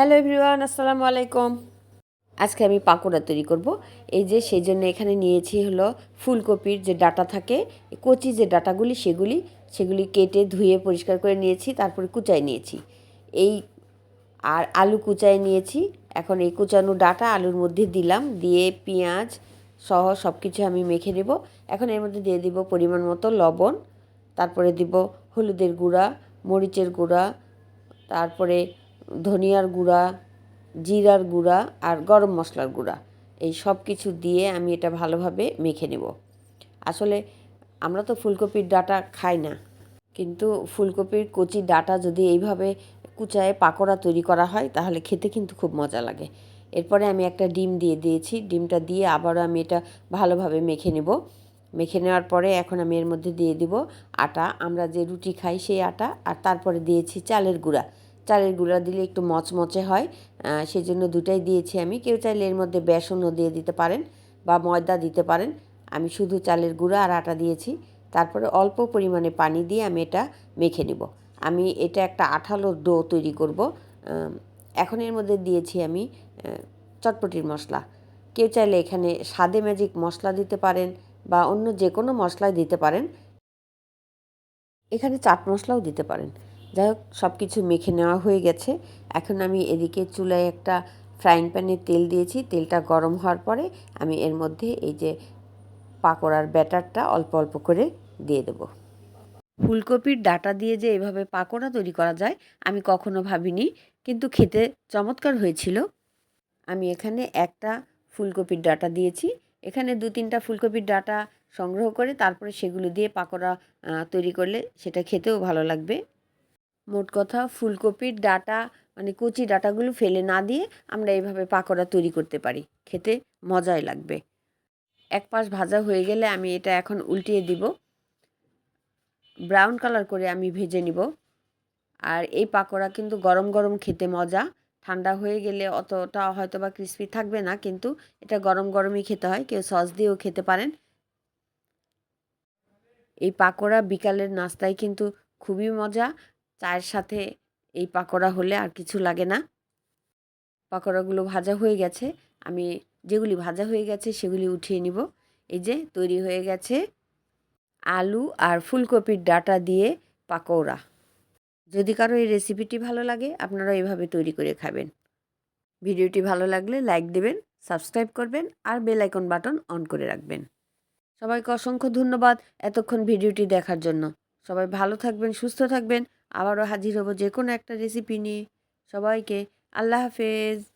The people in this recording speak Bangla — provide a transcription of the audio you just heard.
হ্যালো এভরিওয়ান আসসালামু আলাইকুম। আজকে আমি পাকোড়া তৈরি করব। এই যে, সেই জন্য এখানে নিয়েছি হলো ফুলকপির যে ডাটা থাকে, কচি যে ডাটাগুলি, সেগুলি সেগুলি কেটে ধুয়ে পরিষ্কার করে নিয়েছি, তারপরে কুচাই নিয়েছি। এই আর আলু কুচাই নিয়েছি। এখন এই কুচানো ডাটা আলুর মধ্যে দিলাম, দিয়ে পেঁয়াজ সহ সব কিছু আমি মেখে নেব। এখন এর মধ্যে দিয়ে দিব পরিমাণ মতো লবণ, তারপরে দিব হলুদের গুঁড়া, মরিচের গুঁড়া, তারপরে ধনিয়ার গুঁড়া, জিরার গুঁড়া আর গরম মশলার গুঁড়া। এই সব কিছু দিয়ে আমি এটা ভালোভাবে মেখে নেব। আসলে আমরা তো ফুলকপির ডাটা খাই না, কিন্তু ফুলকপির কচি ডাটা যদি এইভাবে কুচায়ে পাকোড়া তৈরি করা হয়, তাহলে খেতে কিন্তু খুব মজা লাগে। এরপরে আমি একটা ডিম দিয়ে দিয়েছি। ডিমটা দিয়ে আবারও আমি এটা ভালোভাবে মেখে নেব। মেখে নেওয়ার পরে এখন আমি এর মধ্যে দিয়ে দিব আটা। আমরা যে রুটি খাই সেই আটা, আর তারপরে দিয়েছি চালের গুঁড়া। চালের গুঁড়া দিলে একটু মচমচে হয়। সেই জন্য দুটাই দিয়েছি আমি। কেউ চাইলে এর মধ্যে বেসনও দিয়ে দিতে পারেন বা ময়দা দিতে পারেন। আমি শুধু চালের গুঁড়া আর আটা দিয়েছি। তারপরে অল্প পরিমাণে পানি দিয়ে আমি এটা মেখে নেব। আমি এটা একটা আঠালো ডো তৈরি করব। এখন এর মধ্যে দিয়েছি আমি চটপটির মশলা। কেউ চাইলে এখানে স্বাদে ম্যাজিক মশলা দিতে পারেন বা অন্য যে কোনো মশলাই দিতে পারেন। এখানে চাট মশলাও দিতে পারেন। যাই হোক সব কিছু মেখে নেওয়া হয়ে গেছে। এখন আমি এদিকে চুলায় একটা ফ্রাইং প্যানে তেল দিয়েছি। তেলটা গরম হওয়ার পরে আমি এর মধ্যে এই যে পাকোড়ার ব্যাটারটা অল্প অল্প করে দিয়ে দেবো। ফুলকপির ডাটা দিয়ে যে এভাবে পাকোড়া তৈরি করা যায়, আমি কখনো ভাবিনি। কিন্তু খেতে চমৎকার হয়েছিল। আমি এখানে একটা ফুলকপির ডাটা দিয়েছি। এখানে দু তিনটা ফুলকপির ডাটা সংগ্রহ করে তারপরে সেগুলো দিয়ে পাকোড়া তৈরি করলে সেটা খেতেও ভালো লাগবে। মোট কথা ফুলকপির ডাটা মানে কচি ডাটাগুলো ফেলে না দিয়ে আমরা এইভাবে পাকোড়া তৈরি করতে পারি। খেতে মজাই লাগবে। এক পাশ ভাজা হয়ে গেলে আমি এটা এখন উল্টিয়ে দিব। ব্রাউন কালার করে আমি ভেজে নিব। আর এই পাকোড়া কিন্তু গরম গরম খেতে মজা। ঠান্ডা হয়ে গেলে অতটা হয়তো বা ক্রিস্পি থাকবে না, কিন্তু এটা গরম গরমই খেতে হয়। কেউ সস দিয়েও খেতে পারেন। এই পাকোড়া বিকালের নাস্তায় কিন্তু খুবই মজা। চায়ের সাথে এই পাকোড়া হলে আর কিছু লাগে না। পাকোড়াগুলো ভাজা হয়ে গেছে। আমি যেগুলি ভাজা হয়ে গেছে সেগুলি উঠিয়ে নিব। এই যে তৈরি হয়ে গেছে আলু আর ফুলকপির ডাটা দিয়ে পাকোড়া। যদি কারও এই রেসিপিটি ভালো লাগে আপনারা এভাবে তৈরি করে খাবেন। ভিডিওটি ভালো লাগলে লাইক দেবেন, সাবস্ক্রাইব করবেন আর বেল আইকন বাটন অন করে রাখবেন। সবাইকে অসংখ্য ধন্যবাদ এতক্ষণ ভিডিওটি দেখার জন্য। সবাই ভালো থাকবেন, সুস্থ থাকবেন। আবারও হাজির হব যে কোনো একটা রেসিপি নিয়ে। সবাইকে আল্লাহ হাফেজ।